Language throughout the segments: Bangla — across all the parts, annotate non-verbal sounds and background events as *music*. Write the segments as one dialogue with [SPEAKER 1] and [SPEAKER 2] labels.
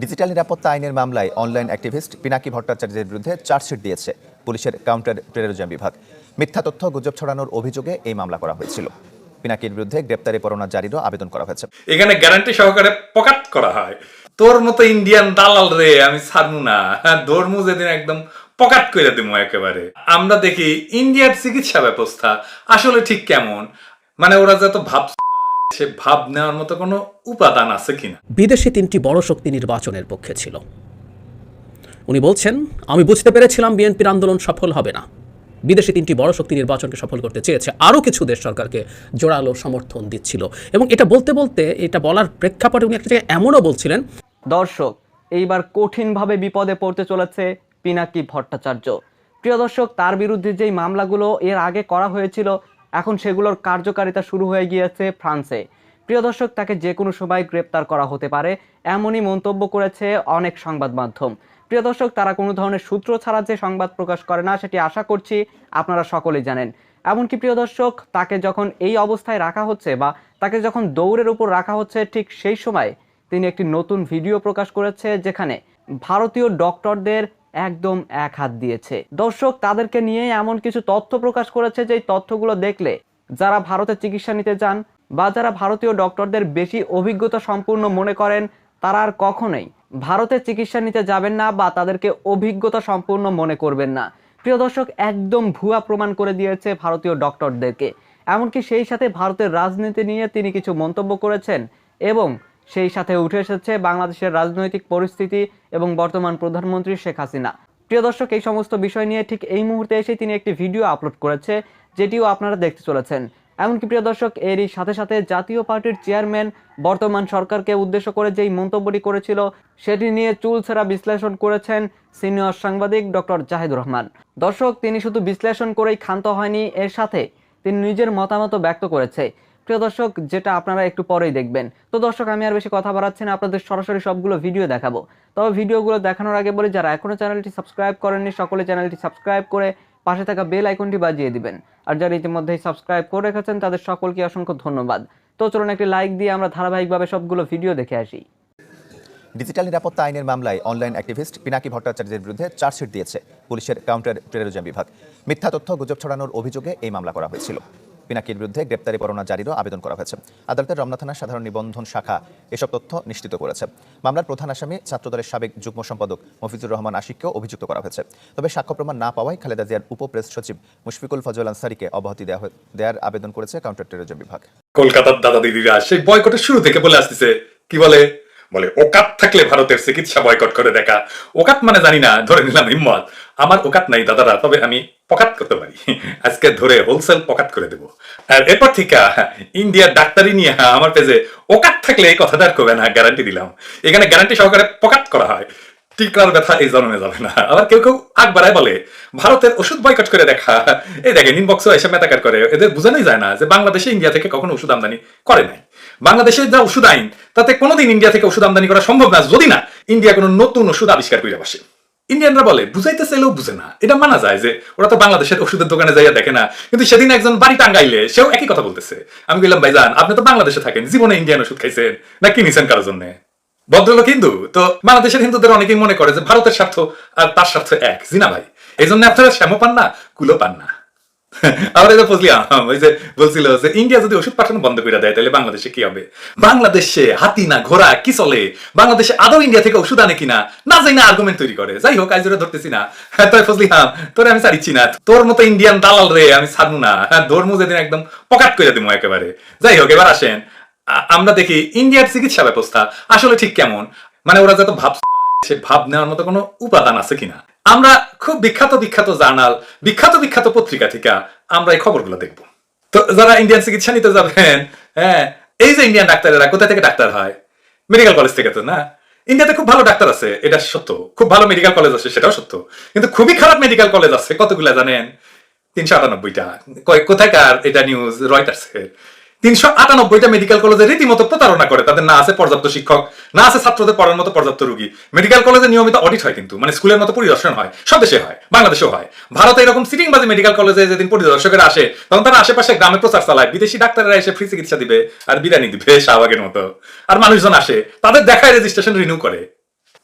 [SPEAKER 1] ডিজিটাল নিরাপত্তা আইনের মামলায় অনলাইন অ্যাক্টিভিস্ট পিনাকি ভট্টাচার্যের বিরুদ্ধে চার্জশিট দিয়েছে পুলিশের কাউন্টার টেরোরিজম বিভাগ। মিথ্যা তথ্য গুজব ছড়ানোর অভিযোগে এই মামলা করা হয়েছিল। পিনাকির বিরুদ্ধে গ্রেপ্তারি পরোয়ানা জারিরও আবেদন করা হয়েছে।
[SPEAKER 2] এখানে গ্যারান্টি সহকারে পকাত করা হয়। তোর মতো ইন্ডিয়ান দালাল রে আমি ছাড়বো না। হ্যাঁ, ধর্ম যেদিন একদম পকাত করে দেবো একেবারে। আমরা দেখি ইন্ডিয়ার চিকিৎসা ব্যবস্থা আসলে ঠিক কেমন? মানে ওরা যত ভাব সে ভাব নেওয়ার মতো কোনো উপাদান আছে কিনা?
[SPEAKER 3] বিদেশে তিনটি বড় শক্তি নির্বাচনের পক্ষে ছিল। উনি বলছেন আমি বুঝতে পেরেছিলাম বিএনপির আন্দোলন সফল হবে না। বিদেশি তিনটি বড় শক্তি নির্বাচনকে সফল করতে চেয়েছে আরও কিছু দেশ সরকারকে জোরালো সমর্থন দিচ্ছিল। এবং এটা বলতে বলতে এটা বলার প্রেক্ষাপটে উনি একটা জায়গায় এমনও বলছিলেন
[SPEAKER 4] দর্শক এইবার কঠিনভাবে বিপদে পড়তে চলেছে পিনাকি ভট্টাচার্য। প্রিয় দর্শক তার বিরুদ্ধে যেই মামলাগুলো এর আগে করা হয়েছিল এখন সেগুলোর কার্যকারিতা শুরু হয়ে গিয়েছে ফ্রান্সে। প্রিয় দর্শক, তাকে যে কোনো সময় গ্রেপ্তার করা হতে পারে, এমনই মন্তব্য করেছে অনেক সংবাদ মাধ্যম। প্রিয় দর্শক, তারা কোনো ধরনের সূত্র ছাড়া যে সংবাদ প্রকাশ করে না, সেটি আশা করছি আপনারা সকলেই জানেন। এমনকি প্রিয় দর্শক, তাকে যখন এই অবস্থায় রাখা হচ্ছে বা তাকে যখন দৌড়ের উপর রাখা হচ্ছে, ঠিক সেই সময় তিনি একটি নতুন ভিডিও প্রকাশ করেছে, যেখানে ভারতীয় ডক্টরদের একদম এক হাত দিয়েছে। দর্শক, তাদেরকে নিয়ে এমন কিছু তথ্য প্রকাশ করেছে যে তথ্যগুলো দেখলে যারা ভারতে চিকিৎসা নিতে যান বা যারা ভারতীয় ডক্টরদের বেশি অভিজ্ঞতা সম্পূর্ণ মনে করেন, তারা আর কখনোই ভারতে চিকিৎসা নিতে যাবেন না বা তাদেরকে অভিজ্ঞতা সম্পূর্ণ মনে করবেন না। প্রিয় দর্শক, একদম ভুয়া প্রমাণ করে দিয়েছে ভারতীয় ডক্টরদেরকে। এমনকি সেই সাথে ভারতের রাজনীতি নিয়ে তিনি কিছু মন্তব্য করেছেন এবং সেই সাথে উঠে এসেছে বাংলাদেশের রাজনৈতিক পরিস্থিতি এবং বর্তমান প্রধানমন্ত্রী শেখ হাসিনা। প্রিয় দর্শক, এই সমস্ত বিষয় নিয়ে ঠিক এই মুহূর্তে এসে তিনি একটি ভিডিও আপলোড করেছে, যেটিও আপনারা দেখতে চলেছেন। এমনকি প্রিয় দর্শক, এরই সাথে সাথে জাতীয় পার্টির চেয়ারম্যান বর্তমান সরকারকে উদ্দেশ্য করে যেই মন্তব্যটি করেছিল, সেটি নিয়ে চুলছেরা বিশ্লেষণ করেছেন সিনিয়র সাংবাদিক ডক্টর জাহিদুর রহমান। দর্শক, তিনি শুধু বিশ্লেষণ করেই ক্ষান্ত হয়নি, এর সাথে তিনি নিজের মতামত ব্যক্ত করেছে। প্রিয় দর্শক, যেটা আপনারা একটু পরেই দেখবেন। তো দর্শক, আমি আর বেশি কথা বাড়াচ্ছি না, আপনাদের সরাসরি সবগুলো ভিডিও দেখাবো। তবে ভিডিওগুলো দেখানোর আগে বলি, যারা এখনও চ্যানেলটি সাবস্ক্রাইব করেননি, সকলে চ্যানেলটি সাবস্ক্রাইব করে পাশে থাকা বেল আইকনটি বাজিয়ে দিবেন। আর যারা ইতিমধ্যেই সাবস্ক্রাইব করে রেখেছেন, তাদের সকলকে অসংখ্য ধন্যবাদ। তো চলুন একটি লাইক দিয়ে আমরা ধারাবাহিকভাবে সবগুলো ভিডিও দেখে আসি।
[SPEAKER 1] ডিজিটাল নিরাপত্তা আইনের মামলায় অনলাইন অ্যাক্টিভিস্ট পিনাকি ভট্টাচার্যের বিরুদ্ধে চার্জশিট দিয়েছে পুলিশের কাউন্টার টেরোরিজম বিভাগ। মিথ্যা তথ্য গুজব ছড়ানোর অভিযোগে এই মামলা করা হয়েছিল। পিনাকির বিরুদ্ধে গ্রেপ্তারি পরোয়ানা জারিরও আবেদন করা হয়েছে। আদালতের রমনা থানার সাধারণ নিবন্ধন শাখা এসব তথ্য নিশ্চিত করেছে। মামলার প্রধান আসামি ছাত্রদলের সাবেক যুগ্ম সম্পাদক মফিজুর রহমান আশিককেও অভিযুক্ত করা হয়েছে। তবে সাক্ষ্য প্রমাণ না পাওয়ায় খালেদা জিয়ার উপ প্রেস সচিব মুশফিকুল ফজল আনসারিকে অব্যাহতি দেওয়া দেওয়ার আবেদন করেছে কাউন্টার টেরোরিজম বিভাগ।
[SPEAKER 2] কলকাতার দাদা দিদিরা সেই বয়কটের শুরু থেকে বলে আসতেছে, কি বলে? বলে, ওকাত থাকলে ভারতের চিকিৎসা বয়কট করে দেখা। ওকাত মানে জানি না, ধরে নিলাম হিম্মত। আমার ওকাত নাই দাদারা, তবে আমি পকাত করতে পারি। আজকে ধরে হোলসেল পকাত করে দেব। আর এরপর থেকে, ইন্ডিয়ার ডাক্তারি নিয়ে আমার পেজে ওকাত থাকলে এই কথাটা আর কবে না গ্যারান্টি দিলাম। এখানে গ্যারান্টি সহকারে পকাত করা হয়। টিকার ব্যথা এই জন্মে যাবে না। আবার কেউ কেউ আগ বাড়ায় বলে, ভারতের ওষুধ বয়কট করে দেখা। এই দেখেন ইনবক্সও এসে মেতাকার করে। এদের বোঝানোই যায় না যে বাংলাদেশে ইন্ডিয়া থেকে কখনো ওষুধ আমদানি করে নাই। বাংলাদেশের যা ওষুধ আইন, তাতে কোনোদিন ইন্ডিয়া থেকে ওষুধ আমদানি করা সম্ভব না। যদি না, ইন্ডিয়া কোনো নতুন ওষুধ আবিষ্কার করে বসে। ইন্ডিয়ানরা বলে, বুঝাইতে চাইলেও বুঝে না। এটা মানা যায় যে, ওরা তো বাংলাদেশের ওষুধের দোকানে যাইয়া দেখে না। কিন্তু সেদিন একজন বাড়ি টাঙ্গাইলে, সেও একই কথা বলতেছে। আমি বললাম ভাই ভাইজান, আপনি তো বাংলাদেশে থাকেন, জীবনে ইন্ডিয়ান ওষুধ খাইছেন। না কিনেছেন কারোর জন্য? ভদ্রলোক হিন্দু। তো বাংলাদেশের হিন্দুদের অনেকেই মনে করে যে, ভারতের স্বার্থ আর তার স্বার্থ এক। জিনা ভাই এই জন্য আপনারা শ্যামো পান না কুলো পান না। *laughs* আবার এটা বুঝলিয়াম ওই যে বলছিল যে ইন্ডিয়া যদি ওষুধ পাঠানো বন্ধ করে দেয়, তাহলে বাংলাদেশে কি হবে? বাংলাদেশে হাতি না ঘোড়া কি চলে? বাংলাদেশে আদৌ ইন্ডিয়া থেকে ওষুধ আনে কিনা? না যাই না আর্গুমেন্ট তৈরি করে। যাই হোক আজ ধরতেছি না। তাই ফজলিহাম তোরে আমি ছাড়িচ্ছি না। তোর মতো ইন্ডিয়ান দালাল রে, আমি ছাড়বো না। হ্যাঁ ধর্ম যেদিন একদম পকাট করে দিব একেবারে। যাই হোক, এবার আসেন। আমরা দেখি ইন্ডিয়ার চিকিৎসা ব্যবস্থা আসলে ঠিক কেমন? মানে ওরা যত ভাব সে ভাব নেওয়ার মতো কোনো উপাদান আছে কিনা? আমরা খুব বিখ্যাত বিখ্যাত জার্নাল, বিখ্যাত বিখ্যাত পত্রিকা থেকে আমরা এই খবরগুলো দেখব। তো যারা ইন্ডিয়ান চিকিৎসা নিতে যাবেন হ্যাঁ এই যে ইন্ডিয়ান ডাক্তারেরা, কোথা থেকে ডাক্তার হয়? মেডিকেল কলেজ থেকে তো, না? ইন্ডিয়াতে খুব ভালো ডাক্তার আছে, এটা সত্য। খুব ভালো মেডিকেল কলেজ আছে, সেটাও সত্য। কিন্তু খুবই খারাপ মেডিকেল কলেজ আছে, কতগুলা জানেন? তিনশো আটানব্বইটা। কয়, কোথাকার এটা নিউজ রয়টার্সের তিনশো আটানব্বইটা মেডিকেল কলেজে রীতিমতো প্রতারণা করে। তাদের না আছে পর্যাপ্ত শিক্ষক, না আছে ছাত্রদের পড়ার মতো পর্যাপ্ত রুগী। মেডিকেল কলেজে নিয়মিত অডিট হয় কিন্তু মানে স্কুলের মতো পরিদর্শন হয়, সব দেশে হয়, বাংলাদেশেও হয়। ভারতে এরকম সিটিং বাজে মেডিকেল কলেজে যেদিন পরিদর্শকেরা আসে, তখন তারা আশেপাশে গ্রামে প্রচার চালায়, বিদেশি ডাক্তাররা এসে ফ্রি চিকিৎসা দিবে, আর বিরিয়ানি দিবে, শাহবাগের মতো। আর মানুষজন আসে, তাদের দেখায় রেজিস্ট্রেশন রিনিউ করে।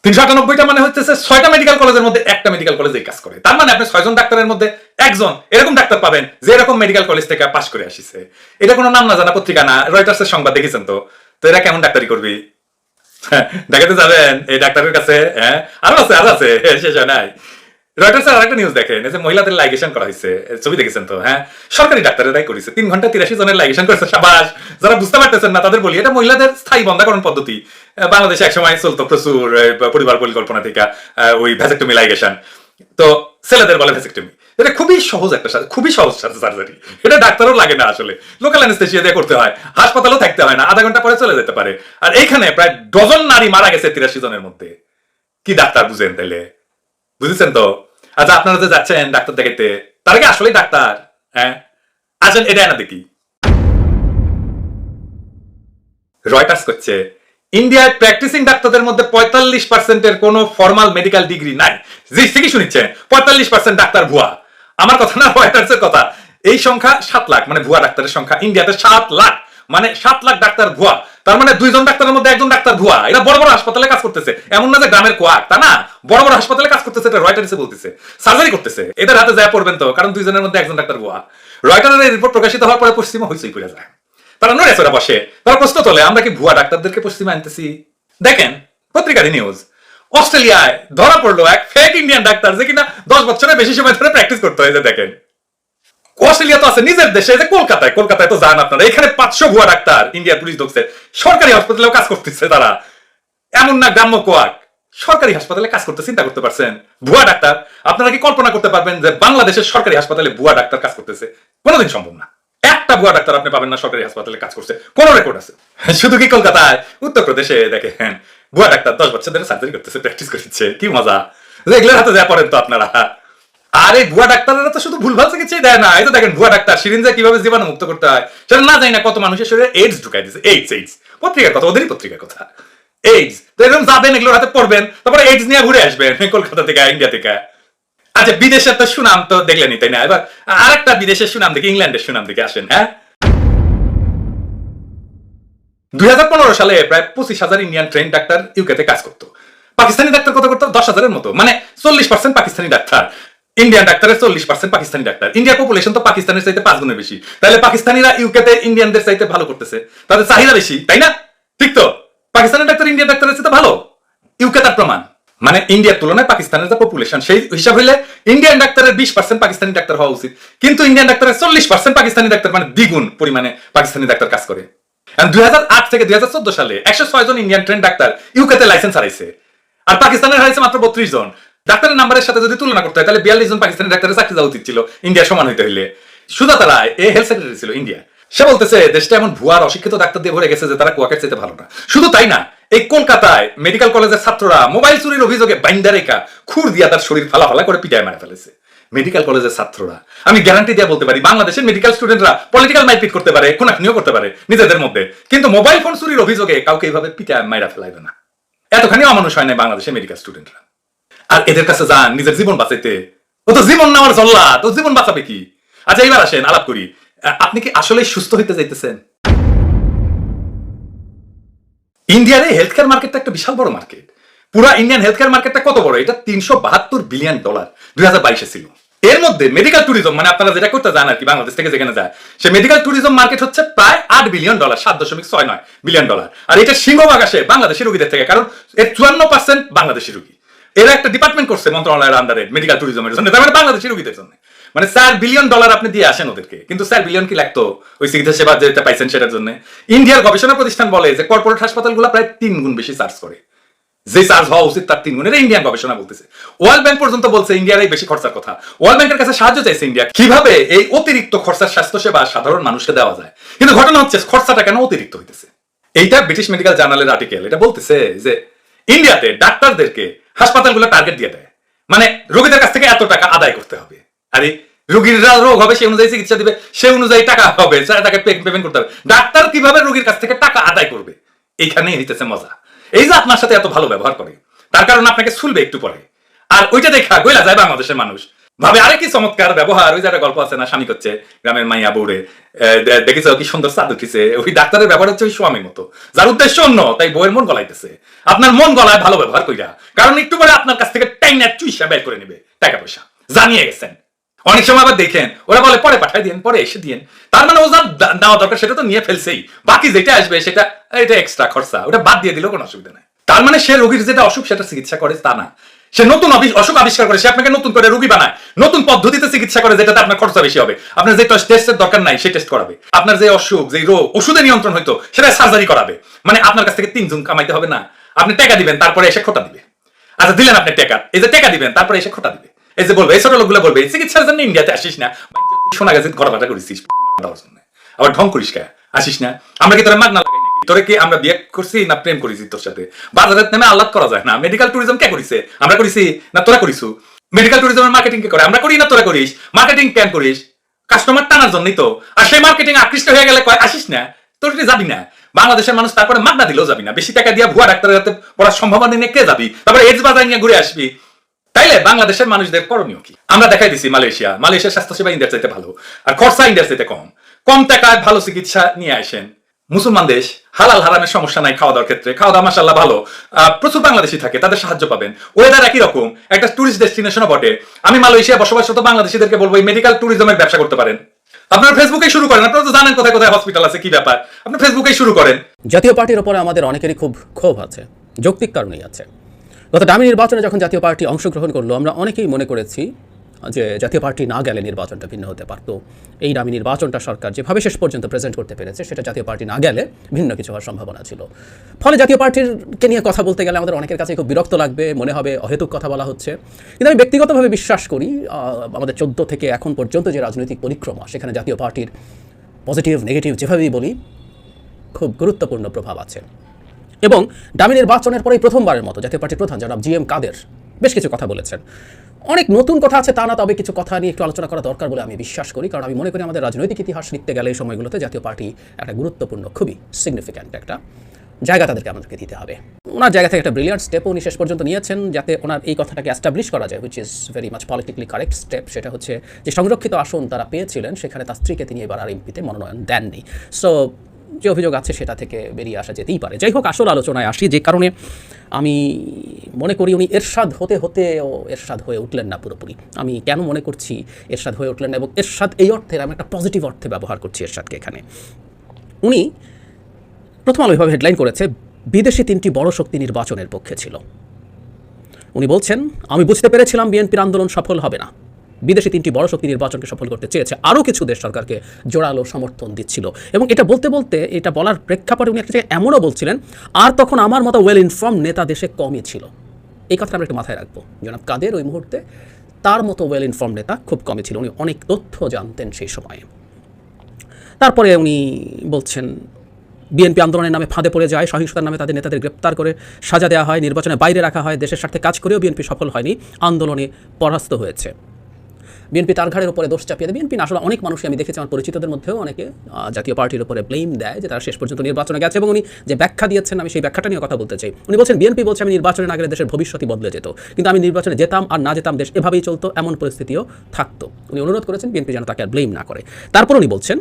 [SPEAKER 2] তিনশো আটানব্বইটা মানে হচ্ছে ছয়টা মেডিকেল কলেজের মধ্যে একটা মেডিকেল কলেজ এই কাজ করে। তার মানে আপনি ছয়জন ডাক্তারের মধ্যে একজন এরকম ডাক্তার পাবেন যে এরকম মেডিকেল কলেজ থেকে পাশ করে আসিছে। এটা কোনো নাম না জানা পত্রিকা না রয়টার্সের সংবাদ দেখেছেন তো। তো এরা কেমন ডাক্তারি করবি? দেখাতে যাবেন, এই ডাক্তারের কাছে হ্যাঁ আরও আছে আরও আছে, শেষ হয় নাই। রয়টার্সের আরেকটা নিউজ দেখেন যে মহিলাদের লাইগেশন করা হয়েছে ছবি দেখেছেন তো হ্যাঁ? সরকারি করেছে, তিন ঘণ্টা তিরাশি জনের লাইগেশন করেছে, সাবাস! যারা বুঝতে পারতেছেন না, তাদের বলি, এটা মহিলাদের স্থায়ী বন্ধাকরণ পদ্ধতি। বাংলাদেশে একসময় চলতো প্রচুর পরিবার পরিকল্পনা থেকে ওই লাইগেশন তো ছেলেদের বলে এটা খুবই সহজ একটা খুবই সহজ সার্জারি এটা ডাক্তারও লাগে না আসলে। লোকাল অ্যানেস্থেসিয়া দিয়ে করতে হয়, হাসপাতালেও থাকতে হয় না, আধা ঘণ্টা পরে চলে যেতে পারে। আর এইখানে প্রায় ডজন নারী মারা গেছে তিরাশি জনের মধ্যে। কি ডাক্তার বুঝেন তাইলে? বুঝেছেন তো? আচ্ছা আপনারা যে যাচ্ছেন ডাক্তার দেখাইতে। তারা কি আসলেই ডাক্তার হ্যাঁ? আসেন, এটা না দেখি। রয়টার্স করছে, ইন্ডিয়ায় প্র্যাকটিসিং ডাক্তারদের মধ্যে পঁয়তাল্লিশ পার্সেন্টের কোন ফর্মাল মেডিকেল ডিগ্রি নাই। যে থেকে শুনিচ্ছেন পঁয়তাল্লিশ পার্সেন্ট ডাক্তার ভুয়া। আমার কথা না রয়টার্সের কথা। এই সংখ্যা সাত লাখ মানে ভুয়া ডাক্তারের সংখ্যা, ইন্ডিয়াতে সাত লাখ। মানে সাত লাখ ডাক্তার ভুয়া। তার মানে দুইজন ডাক্তারের মধ্যে একজন ডাক্তার ভুয়া। এরা বড় বড় হাসপাতালে কাজ করতেছে। এমন না যে গ্রামের কোয়াক, তা না? বড় বড় হাসপাতালে কাজ করতেছে, এটা রয়টার্সে বলতেছে। সার্জারি করতেছে। এদের হাতে যায় পড়বেন তো, কারণ দুইজনের মধ্যে একজন ডাক্তার ভুয়া। রয়টারের রিপোর্ট প্রকাশিত হওয়ার পরে পশ্চিমা হইচই পড়ে যায়। তারা নড়ে চড়ে বসে। তারা প্রশ্ন তোলে, আমরা কি ভুয়া ডাক্তারদেরকে পশ্চিমে আনতেছি? দেখেন পত্রিকারই নিউজ অস্ট্রেলিয়ায় ধরা পড়ল এক ফেক ইন্ডিয়ান ডাক্তার যে কিনা দশ বছরের বেশি সময় ধরে প্র্যাকটিস করতে হয়েছে দেখেন। অস্ট্রেলিয়া তো আছে নিজের দেশে যে কলকাতায় কলকাতায় তো যান আপনারা। এখানে পাঁচশো ভুয়া ডাক্তার ইন্ডিয়ার পুলিশ ঢুকছে। সরকারি হাসপাতালেও কাজ করতেছে তারা। এমন না গ্রাম্য কোয়াক। সরকারি হাসপাতালে কাজ করতে চিন্তা করতে পারছেন? ভুয়া ডাক্তার। আপনারা কি কল্পনা করতে পারবেন যে বাংলাদেশের সরকারি হাসপাতালে ভুয়া ডাক্তার কাজ করতেছে? কোনোদিন সম্ভব না। একটা ভুয়া ডাক্তার আপনি পাবেন না, সরকারি হাসপাতালে কাজ করছে। কোন রেকর্ড আছে। *laughs* শুধু কি কলকাতায়? উত্তরপ্রদেশে দেখেন ভুয়া ডাক্তার দশ বছর ধরে সার্জারি করতেছে প্র্যাকটিস করছে। কি মজা। এগুলোর হাতে যা পড়েন তো আপনারা। আর ভুয়া ডাক্তারেরা তো শুধু ভুলভাল চিকিৎসাই দেয় না। এই তো দেখেন, ভুয়া ডাক্তার, সিরিঞ্জে কীভাবে জীবাণু মুক্ত করতে হয়? সেটা না জানি না, কত মানুষের শরীরে এইডস ঢুকাই দিচ্ছে এইডস এইডস পত্রিকার কথা, ওদেরই পত্রিকার কথা। এইডস তো এরকম যাবেন, এগুলোর হাতে পড়বেন, তারপরে এইডস নিয়ে ঘুরে আসবেন, কলকাতা থেকে, ইন্ডিয়া থেকে। আচ্ছা বিদেশের তো সুনাম তো দেখলেনই, তাই না? এবার আরেকটা বিদেশের সুনাম দেখি, ইংল্যান্ডের সুনাম দেখে আসেন হ্যাঁ? দুই হাজার পনেরো সালে প্রায় পঁচিশ হাজার ইন্ডিয়ান ট্রেন ডাক্তার ইউকেতে কাজ করতো। পাকিস্তানি ডাক্তার কত করতো? দশ হাজারের মতো। মানে চল্লিশ পার্সেন্ট পাকিস্তানি ডাক্তার। ইন্ডিয়ান ডাক্তারের চল্লিশ পার্সেন্ট পাকিস্তানি ডাক্তার ইন্ডিয়ার পপুলেশন তো পাকিস্তানের চাইতে পাঁচ গুণের বেশি। তাহলে পাকিস্তানিরা ইউকেতে ইন্ডিয়ানদের চাইতে ভালো করতেছে। তাদের চাহিদা বেশি, তাই না? ঠিক তো? পাকিস্তানের ডাক্তার ইন্ডিয়ান ডাক্তারের চাইতে ভালো? ইউকে তার প্রমাণ। মানে ইন্ডিয়ার তুলনায় পাকিস্তানের যে পপুলেশন সেই হিসাব হইলে ইন্ডিয়ান ডাক্তারের বিশ পার্সেন্ট পাকিস্তানি ডাক্তার হওয়া উচিত। কিন্তু ইন্ডিয়ান ডাক্তারের চল্লিশ পার্সেন্ট পাকিস্তানি ডাক্তার মানে দ্বিগুণ পরিমাণে পাকিস্তানি ডাক্তার কাজ করে। দুই হাজার আট থেকে দুই হাজার চোদ্দ সালে একশো ছয় জন ইন্ডিয়ান ট্রেন ডাক্তার ইউকেতে লাইসেন্স হারাইছে। আর পাকিস্তানের হারাইছে মাত্র বত্রিশ জন। ডাক্তারের নাম্বারের সাথে যদি তুলনা করতে হয়, তাহলে বিয়াল্লিশ জন পাকিস্তানি ডাক্তারের চাকরি দেওয়া উচিত ছিল ইন্ডিয়ার সমান হইতে হইলে। সুদা তারা এ হেলথ সেক্রেটারি ছিল ইন্ডিয়া। সে বলতেছে, দেশটা এমন ভুয়ার অশিক্ষিত ডাক্তার দিয়ে ভরে গেছে যে তারা কুয়াকের চাইতে ভালো না। শুধু তাই না, এই কলকাতায় মেডিকেল কলেজের ছাত্ররা মোবাইল চুরির অভিযোগে বাইন্দা রেখা খুর দিয়া তার শরীর ফালা ফালা করে পিটায় মারা ফেলেছে। মেডিকেল কলেজের ছাত্ররা, আমি গ্যারান্টি দিয়ে বলতে পারি, বাংলাদেশের মেডিকেল স্টুডেন্টরা পলিটিক্যাল মাইপিট করতে পারে, খুনাখুনিও করতে পারে নিজেদের মধ্যে। কিন্তু মোবাইল ফোন চুরির অভিযোগে কাউকে এইভাবে পিটায় মাইরা ফেলাইবে না। এতখানি অমানুষ হয় না বাংলাদেশের মেডিকেল স্টুডেন্টরা আর এদের কাছে যান, নিজের জীবন বাঁচাইতে। ও তো জীবন নেওয়ার জল্লা, তো জীবন বাঁচাবে কি? আচ্ছা এইবার আসেন, আলাপ করি। আপনি কি আসলে সুস্থ হইতে যাইতেছেন ইন্ডিয়ার এই হেলথ কেয়ার মার্কেটটা একটা বিশাল বড় মার্কেট পুরা ইন্ডিয়ান হেলথ কেয়ার মার্কেটটা কত বড়? এটা তিনশো বাহাত্তর বিলিয়ন ডলার দুই হাজার বাইশে ছিল। এর মধ্যে মেডিকেল ট্যুরিজম মানে আপনারা যেটা করতে যান আর কি, বাংলাদেশ থেকে যেখানে যায়, সে মেডিকেল ট্যুরিজম মার্কেট হচ্ছে প্রায় আট বিলিয়ন ডলার সাত দশমিক ছয় নয় বিলিয়ন ডলার আর এটা সিংহভাগ আসে বাংলাদেশি রোগীদের থেকে, কারণ এর চুয়ান্ন পার্সেন্ট বাংলাদেশি রোগী। এরা একটা ডিপার্টমেন্ট করছে মন্ত্রণালয়ের আন্ডারে মেডিকেল ট্যুরিজমের জন্য। তার মানে বাংলাদেশি রোগীদের জন্য। মানে চার বিলিয়ন ডলার আপনি দিয়ে আসেন ওদেরকে। কিন্তু চার বিলিয়ন কি লাগতো ওই চিকিৎসা সেবা যেটা পাইছেন সেটার জন্য? ইন্ডিয়ার গবেষণা প্রতিষ্ঠান বলে যে কর্পোরেট হাসপাতালগুলো প্রায় তিন গুণ বেশি চার্জ করে। যে চার্জ হওয়া উচিত তার তিন গুণ এটা ইন্ডিয়ান গবেষণা বলতেছে। ওয়ার্ল্ড ব্যাংক পর্যন্ত বলছে ইন্ডিয়ার এই বেশি খরচার কথা। ওয়ার্ল্ড ব্যাংকের কাছে সাহায্য চাইছে ইন্ডিয়া কীভাবে এই অতিরিক্ত খরচার স্বাস্থ্য সেবা সাধারণ মানুষকে দেওয়া যায়? কিন্তু ঘটনা হচ্ছে খরচাটা কেন অতিরিক্ত হইতেছে? এইটা ব্রিটিশ মেডিকেল জার্নালের আর্টিকেল এটা বলতেছে যে ইন্ডিয়াতে ডাক্তারদেরকে হাসপাতালগুলো টার্গেট দিয়ে দেয়। মানে রোগীদের কাছ থেকে এত টাকা আদায় করতে হবে। আরে, রোগীর যা রোগ হবে সেই অনুযায়ী চিকিৎসা দিবে সে অনুযায়ী টাকা হবে সেটা তাকে পেমেন্ট করতে হবে। ডাক্তার কীভাবে রোগীর কাছ থেকে টাকা আদায় করবে? এইখানেই হইতেছে মজা। এই যে আপনার সাথে এত ভালো ব্যবহার করে, তার কারণ আপনাকে শুলবে একটু পরে। আর ওইটা দেখা গইলা যায় বাংলাদেশের মানুষ ভাবে আরে কি চমৎকার ব্যবহার, ওই যে একটা গল্প আছে না, স্বামী করছে গ্রামের মাইয়া দে- দেখেছ কি সুন্দর চাঁদ উঠিছে? ওই ডাক্তারের ব্যবহার হচ্ছে ওই স্বামীর মতো। যার উদ্দেশ্য অন্য, তাই বউয়ের মন গলাইতেছে। আপনার মন গলায় ভালো ব্যবহার কইরা, কারণ একটু পরে আপনার কাছ থেকে টাইনা চুইসা বের করে নেবে টাকা পয়সা জানিয়ে গেছেন। অনেক সময় আবার দেখেন, ওরা বলে, পরে পাঠাই দিন পরে এসে দিন তার মানে ও যা দা- নেওয়া দরকার সেটা তো নিয়ে ফেলছেই। বাকি যেটা আসবে সেটা, এটা এক্সট্রা খরচা, ওটা বাদ দিয়ে দিলেও কোনো অসুবিধা নাই। তার মানে সে রোগীর যেটা অসুখ, সেটা চিকিৎসা করে, তা না। সে নতুন অসুখ আবিষ্কার করে, সে আপনাকে নতুন করে রোগী বানায়, নতুন পদ্ধতিতে চিকিৎসা করে, যেটাতে আপনার খরচা বেশি হবে। আপনার যে টেস্টের দরকার নাই সেই টেস্ট করাবে। আপনার যে অসুখ, যে রোগ ওষুধে নিয়ন্ত্রণ হইতো, সেটা সার্জারি করাবে। মানে আপনার কাছ থেকে তিনজন কামাইতে হবে না। আপনি টাকা দিবেন, তারপরে এসে খোটা দিবে। আচ্ছা দিলেন আপনি টাকা। এই যে টাকা দিবেন, তারপরে এসে খোটা দিবে। এই যে বলবে, এই ছোট লোকগুলো বলবে চিকিৎসার জন্য ইন্ডিয়াতে আসিস না। শোনা গেছে, ঘর ভাটা করেছিস। আবার ঢং করিস আসিস না। আমরা কি তোরা মাগনা তোরে কি আমরা বিয়ে করছি না প্রেম করেছি তোর সাথে? বাজারের নামে আল্লাদ করা যায় না। মেডিকেল ট্যুরিজম কে করিছে? আমরা করিছি না তোরা করিছু? মেডিকেল ট্যুরিজমের মার্কেটিং কে করে? আমরা করি না তোরা করিস? মার্কেটিং কেন করিস? কাস্টমার টানার জন্যই তো। আর সেই মার্কেটিং আকৃষ্ট হয়ে গেলে কয়, আসিস না? তোর যাবি না? বাংলাদেশের মানুষ তারপরে মাগনা দিলেও যাবি না। বেশি টাকা দিয়া ভুয়া ডাক্তারের হাতে পড়ার সম্ভাবনা নিয়ে কে যাবি? তারপরে এডস বাজার নিয়ে ঘুরে আসবি। তাইলে বাংলাদেশের মানুষদের করণীয় কি? আমরা দেখাই দিছি মালয়েশিয়া। মালয়েশিয়ার স্বাস্থ্যসেবা ইন্ডিয়ার চাইতে ভালো। আর খরচা ইন্ডিয়ার চাইতে কম। কম টাকায় ভালো চিকিৎসা নিয়ে আসেন। মুসলমান দেশ, হালাল হারামের সমস্যা নাই খাওয়া দাওয়ার ক্ষেত্রে। খাওয়া দাওয়া মাসাল্লাহ ভালো প্রচুর বাংলাদেশি থাকে, তাদের সাহায্য পাবেন। ওয়েদার একই রকম, একটা টুরিস্ট ডেস্টিনেশনও বটে। আমি মালয়েশিয়া বসবাসরত বাংলাদেশিদেরকে বলব, এই মেডিকেল ট্যুরিজমের ব্যবসা করতে পারেন। আপনারা ফেসবুকে শুরু করেন, আপনারা তো জানেন কোথায় কোথায় হসপিটাল আছে, কি ব্যাপার। আপনি ফেসবুকেই শুরু করেন।
[SPEAKER 3] জাতীয় পার্টির ওপরে আমাদের অনেকেরই খুব ক্ষোভ আছে, যৌক্তিক কারণেই আছে। গত দামি নির্বাচনে যখন জাতীয় পার্টি অংশগ্রহণ করল, আমরা অনেকেই মনে করেছি যে জাতীয় পার্টি না গেলে নির্বাচনটা ভিন্ন হতে পারতো। এই দামি নির্বাচনটা সরকার যেভাবে শেষ পর্যন্ত প্রেজেন্ট করতে পেরেছে, সেটা জাতীয় পার্টি না গেলে ভিন্ন কিছু হওয়ার সম্ভাবনা ছিল। ফলে জাতীয় পার্টিরকে নিয়ে কথা বলতে গেলে আমাদের অনেকের কাছে খুব বিরক্ত লাগবে, মনে হবে অহেতুক কথা বলা হচ্ছে। কিন্তু আমি ব্যক্তিগতভাবে বিশ্বাস করি আমাদের চোদ্দ থেকে এখন পর্যন্ত যে রাজনৈতিক পরিক্রমা, সেখানে জাতীয় পার্টির পজিটিভ নেগেটিভ যেভাবেই বলি, খুব গুরুত্বপূর্ণ প্রভাব আছে। এবং ডামি নির্বাচনের পরেই প্রথমবারের মতো জাতীয় পার্টির প্রধান জনাব জি এম কাদের বেশ কিছু কথা বলেছেন। অনেক নতুন কথা আছে, তা না, তবে কিছু কথা নিয়ে একটু আলোচনা করা দরকার বলে আমি বিশ্বাস করি। কারণ আমি মনে করি আমাদের রাজনৈতিক ইতিহাস লিখতে গেলে এই সময়গুলোতে জাতীয় পার্টি একটা গুরুত্বপূর্ণ, খুবই সিগনিফিক্যান্ট একটা জায়গা তাদেরকে আমাদেরকে দিতে হবে। ওনার জায়গা থেকে একটা ব্রিলিয়ান্ট স্টেপ উনি শেষ পর্যন্ত নিয়েছেন, যাতে ওনার এই কথাটাকে অ্যাস্টাবলিশ করা যায় which is very much politically correct step সেটা হচ্ছে যে সংরক্ষিত আসন তারা পেয়েছিলেন, সেখানে তার স্ত্রীকে তিনি এবার আর এমপিতে মনোনয়ন দেননি। সো যে অভিযোগ আছে সেটা থেকে বেরিয়ে আসা যেতেই পারে। যাই হোক, আসল আলোচনায় আসি যে কারণে আমি মনে করি উনি এরশাদ হতে হতে এরশাদ হয়ে উঠলেন না পুরোপুরি। আমি কেন মনে করছি এরশাদ হয়ে উঠলেন না এবং এরশাদ এই অর্থে আমি একটা পজিটিভ অর্থে ব্যবহার করছি এরশাদকে এখানে। উনি প্রথম আলো এভাবে হেডলাইন করেছে, বিদেশি তিনটি বড় শক্তি নির্বাচনের পক্ষে ছিল। উনি বলছেন, আমি বুঝতে পেরেছিলাম বিএনপির আন্দোলন সফল হবে না। বিদেশি তিনটি বড় শক্তি নির্বাচনকে সফল করতে চেয়েছে। আরও কিছু দেশ সরকারকে জোরালো সমর্থন দিচ্ছিল। এবং এটা বলতে বলতে, এটা বলার প্রেক্ষাপটে উনি একটা জায়গায় এমনও বলছিলেন, আর তখন আমার মতো ওয়েল ইনফর্ম নেতা দেশে কমই ছিল। এই কথাটা আমরা একটু মাথায় রাখব। জনাব কাদের ওই মুহূর্তে? তার মতো ওয়েল ইনফর্ম নেতা খুব কমই ছিল। উনি অনেক তথ্য জানতেন সেই সময়ে। তারপরে উনি বলছেন, বিএনপি আন্দোলনের নামে ফাঁদে পড়ে যায়, সহিংসতার নামে তাদের নেতাদের গ্রেপ্তার করে সাজা দেওয়া হয়, নির্বাচনে বাইরে রাখা হয়, দেশের স্বার্থে কাজ করেও বিএনপি সফল হয়নি, আন্দোলনে পরাস্ত হয়েছে। বিএনপি তার ঘাড়ের উপরে দোষ চাপিয়ে দেয়। বিএনপি আসলে অনেক মানুষই আমি দেখেছি আমার পরিচিতদের মধ্যেও অনেকে জাতীয় পার্টির উপরে ব্লেম দেয় যে তারা শেষ পর্যন্ত নির্বাচনে গেছে এবং উনি যে ব্যাখ্যা দিয়েছেন, আমি সেই ব্যাখ্যাটা নিয়ে কথা বলতে চাই। উনি বলছেন, বিএনপি বলছে আমি নির্বাচনে না গেলে দেশের ভবিষ্যৎই বদলে যেত। কিন্তু আমি নির্বাচনে যেতাম আর না যেতাম, দেশ এভাবেই চলতো, এমন পরিস্থিতিও থাকতো। উনি অনুরোধ করেছেন বিএনপি যেন তাকে আর ব্লেম না করে। তারপর উনি বলছেন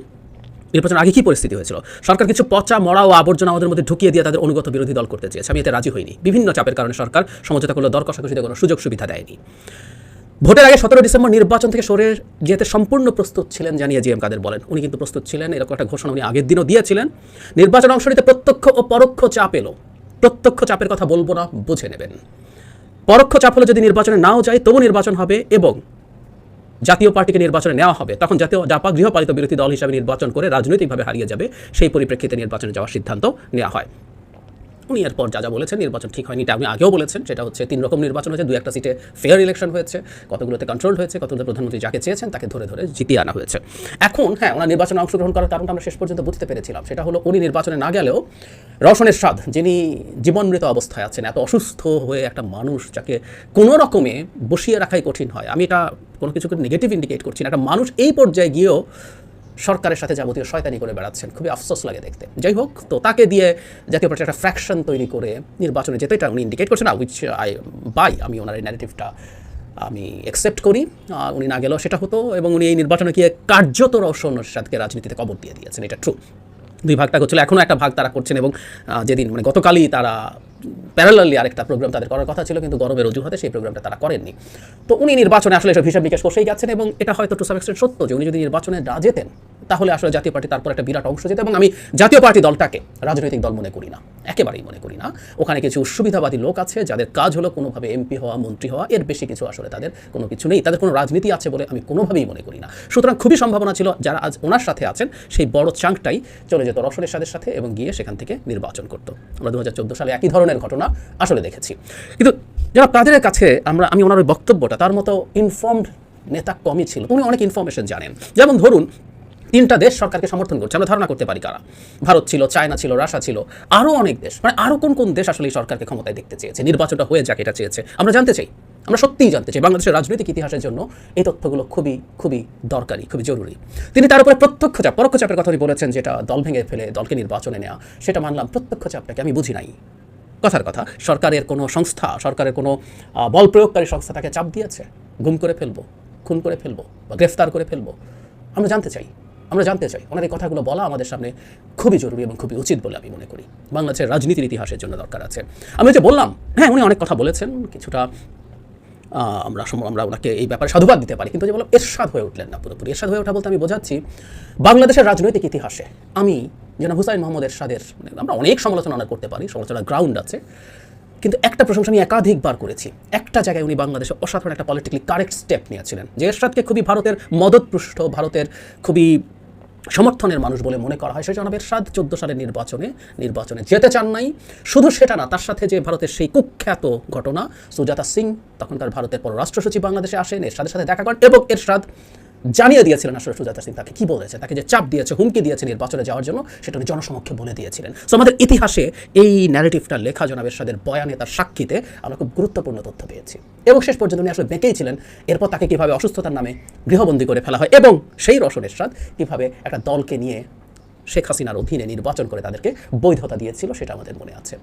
[SPEAKER 3] নির্বাচন আগে কি পরিস্থিতি হয়েছিল? সরকার কিছু পচা মরা ও আবর্জনা আমাদের মধ্যে ঢুকিয়ে দিয়ে তাদের অনুগত বিরোধী দল করতে চেয়েছে। আমি এতে রাজি হইনি। বিভিন্ন চাপের কারণে সরকার সমঝোতা করলে দর কষাকষিতে কোনো সুযোগ সুবিধা দেয়নি। ভোটের আগে সতেরো ডিসেম্বর নির্বাচন থেকে সরে যেতে সম্পূর্ণ প্রস্তুত ছিলেন, জানিয়ে জি এম কাদের বলেন। উনি কিন্তু প্রস্তুত ছিলেন, এরকম একটা ঘোষণা উনি আগের দিনও দিয়েছিলেন। নির্বাচন অংশ নিতে প্রত্যক্ষ ও পরোক্ষ চাপ এলো। প্রত্যক্ষ চাপের কথা বলব না, বুঝে নেবেন। পরোক্ষ চাপ হলে যদি নির্বাচনে নাও যায়, তবু নির্বাচন হবে এবং জাতীয় পার্টিকে নির্বাচনে নেওয়া হবে। তখন জাতীয় জাপা গৃহপালিত বিরোধী দল হিসাবে নির্বাচন করে রাজনৈতিকভাবে হারিয়ে যাবে। সেই পরিপ্রেক্ষিতে নির্বাচনে যাওয়ার সিদ্ধান্ত নেওয়া হয়। উনি এরপর যা যা বলেছেন, নির্বাচন ঠিক হয়নি, এটা আপনি আগেও বলেছেন, সেটা হচ্ছে তিন রকম নির্বাচন হয়েছে দু একটা সিটে ফেয়ার ইলেকশন হয়েছে, কতগুলোতে কন্ট্রোল হয়েছে, কতগুলো প্রধানমন্ত্রী যাকে চেয়েছেন তাকে ধরে ধরে জিতিয়ে আনা হয়েছে। এখন হ্যাঁ ওনার নির্বাচনে অংশগ্রহণ করার কারণটা আমরা শেষ পর্যন্ত বুঝতে পেরেছিলাম, সেটা হলো উনি নির্বাচনে না গেলেও রওশনের স্বাদ, যিনি জীবনমৃত অবস্থায় আছেন, এত অসুস্থ হয়ে একটা মানুষ যাকে কোনো রকমে বসিয়ে রাখাই কঠিন হয়, আমি এটা কোনো কিছুকে নেগেটিভ ইন্ডিকেট করছি না, একটা মানুষ এই পর্যায়ে গিয়েও সরকারের সাথে যাবতীয় শয়তানি করে বেড়াচ্ছেন। খুবই আফসোস লাগে দেখতে। যাই হোক তো তাকে দিয়ে জাতীয় পার্টির একটা ফ্র্যাকশন তৈরি করে নির্বাচনে যেতে এটা উনি ইন্ডিকেট করছেন না উইচ আই বাই আমি ওনার এই ন্যারেটিভটা আমি অ্যাকসেপ্ট করি। আহ, উনি না গেলেও সেটা হতো এবং উনি এই নির্বাচনে গিয়ে কার্যত সাথে রাজনীতিতে কবর দিয়ে দিয়েছেন এটা ট্রু দুই ভাগটা করছিল এখনও একটা ভাগ তারা করছেন এবং যেদিন মানে গতকালই তারা প্যারালালি আরেকটা প্রোগ্রাম তাদের করার কথা ছিল, কিন্তু গরমের অজুহাতে সেই প্রোগ্রামটা তারা করেননি। তো উনি নির্বাচনে আসলে এসব হিসাব নিকাশ করেই যাচ্ছেন এবং এটা হয়তো টু সাম এক্সটেন্ট সত্য যে উনি যদি নির্বাচনে না যেতেন তাহলে আসলে জাতীয় পার্টি তারপর একটা বিরাট অংশ যেত এবং আমি জাতীয় পার্টি দলটাকে রাজনৈতিক দল মনে করি না, একেবারেই মনে করি না। ওখানে কিছু সুবিধাবাদী লোক আছে, যাদের কাজ হলো কোনোভাবে এমপি হওয়া, মন্ত্রী হওয়া, এর বেশি কিছু আসলে তাদের কোনো কিছু নেই, তাদের কোনো রাজনীতি আছে বলে আমি কোনোভাবেই মনে করি না। সুতরাং খুবই সম্ভাবনা ছিল যারা আজ ওনার সাথে আছেন, সেই বড় চাঙ্কটাই চলে যেত রসলের সাথে সাথে এবং গিয়ে সেখান থেকে নির্বাচন করতো। আমরা দু হাজার চোদ্দ সালে একই ধরনের ঘটনা আসলে দেখেছি। কিন্তু যারা কাদের কাছে আমরা, আমি ওনার ওই বক্তব্যটা, তার মতো ইনফর্মড নেতা কমই ছিল। উনি অনেক ইনফরমেশন জানেন। যেমন ধরুন তিনটা দেশ সরকারকে সমর্থন করছে, আমরা ধারণা করতে পারি কারা। ভারত ছিল, চায়না ছিল, রাশিয়া ছিল আরও অনেক দেশ মানে আরও কোন কোন দেশ আসলে এই সরকারকে ক্ষমতায় দেখতে চেয়েছে, নির্বাচনটা হয়ে যাক এটা চেয়েছে, আমরা জানতে চাই, আমরা সত্যিই জানতে চাই, বাংলাদেশের রাজনৈতিক ইতিহাসের জন্য এই তথ্যগুলো খুবই খুবই দরকারি, খুবই জরুরি। তিনি তার উপরে প্রত্যক্ষ চাপ, পরোক্ষ চাপের কথা বলেছেন যেটা দল ভেঙে ফেলে, দলকে নির্বাচনে নেওয়া সেটা মানলাম, প্রত্যক্ষ চাপটাকে আমি বুঝি নাই। কথার কথা, সরকারের কোনো সংস্থা, সরকারের কোনো বল প্রয়োগকারী সংস্থা তাকে চাপ দিয়েছে? গুম করে ফেলব, খুন করে ফেলব বা গ্রেফতার করে ফেলব, আমরা জানতে চাই। আমরা জানতে চাই ওনার এই কথাগুলো বলা আমাদের সামনে খুবই জরুরি এবং খুবই উচিত বলে আমি মনে করি। বাংলাদেশের রাজনীতির ইতিহাসের জন্য দরকার আছে। আমি যে বললাম হ্যাঁ উনি অনেক কথা বলেছেন, কিছুটা আমরা আমরা ওনাকে এই ব্যাপারে সাধুবাদ দিতে পারি, কিন্তু যে বললাম, এরশাদ হয়ে উঠলেন না পুরোপুরি। এরশাদ হয়ে ওঠা বলতে আমি বোঝাচ্ছি, বাংলাদেশের রাজনৈতিক ইতিহাসে আমি যেন হুসাইন মোহাম্মদ এরশাদের মানে আমরা অনেক সমালোচনা করতে পারি, সমালোচনার গ্রাউন্ড আছে, কিন্তু একটা প্রশংসা আমি একাধিকবার করেছি। একটা জায়গায় উনি বাংলাদেশে অসাধারণ একটা পলিটিক্যালি কারেক্ট স্টেপ নিয়েছিলেন, যে এরশাদকে খুবই ভারতের মদতপৃষ্ট, ভারতের খুবই সমর্থনের মানুষ বলে মনে করা হয়। সেই জনাব এরশাদ চোদ্দ সালের নির্বাচনে নির্বাচনে যেতে চান নাই। শুধু সেটা না, তার সাথে যে ভারতের সেই কুখ্যাত ঘটনা, সুজাতা সিং তখনকার ভারতের পররাষ্ট্র সচিব বাংলাদেশে আসেন এরশাদের সাথে দেখা করেন, এবং এরশাদ জানিয়ে দিয়েছিলেন আসলে সুজাতা সিং তাকে। কি বলেছে? তাকে যে চাপ দিয়েছে, হুমকি দিয়েছে নির্বাচনে যাওয়ার জন্য, সেটা উনি জনসমক্ষে বলে দিয়েছিলেন। সো আমাদের ইতিহাসে এই ন্যারেটিভটা লেখা জনাব এরশাদের বয়ানে তার সাক্ষীতে আমরা খুব গুরুত্বপূর্ণ তথ্য পেয়েছি। এবং শেষ পর্যন্ত উনি আসলে বেঁকেই ছিলেন। এরপর তাকে কীভাবে অসুস্থতার নামে গৃহবন্দী করে ফেলা হয় এবং সেই রসন এরশাদ কীভাবে একটা দলকে নিয়ে শেখ হাসিনার অধীনে নির্বাচন করে তাদেরকে বৈধতা দিয়েছিল, সেটা আমাদের মনে আছে।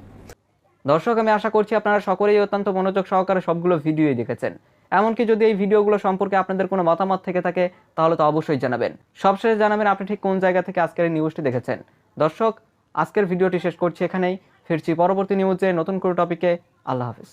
[SPEAKER 4] দর্শক, আমি আশা করছি আপনারা সকলেই অত্যন্ত মনোযোগ সহকারে সবগুলো ভিডিওই দেখেছেন। এমনকি যদি এই ভিডিওগুলো সম্পর্কে আপনাদের কোনো মতামত থেকে থাকে, তাহলে তো অবশ্যই জানাবেন। সবশেষে জানাবেন আপনি ঠিক কোন জায়গা থেকে আজকের এই নিউজটি দেখেছেন। দর্শক, আজকের ভিডিওটি শেষ করছি এখানেই। ফিরছি পরবর্তী নিউজে নতুন কোনো টপিকে আল্লাহ হাফিজ।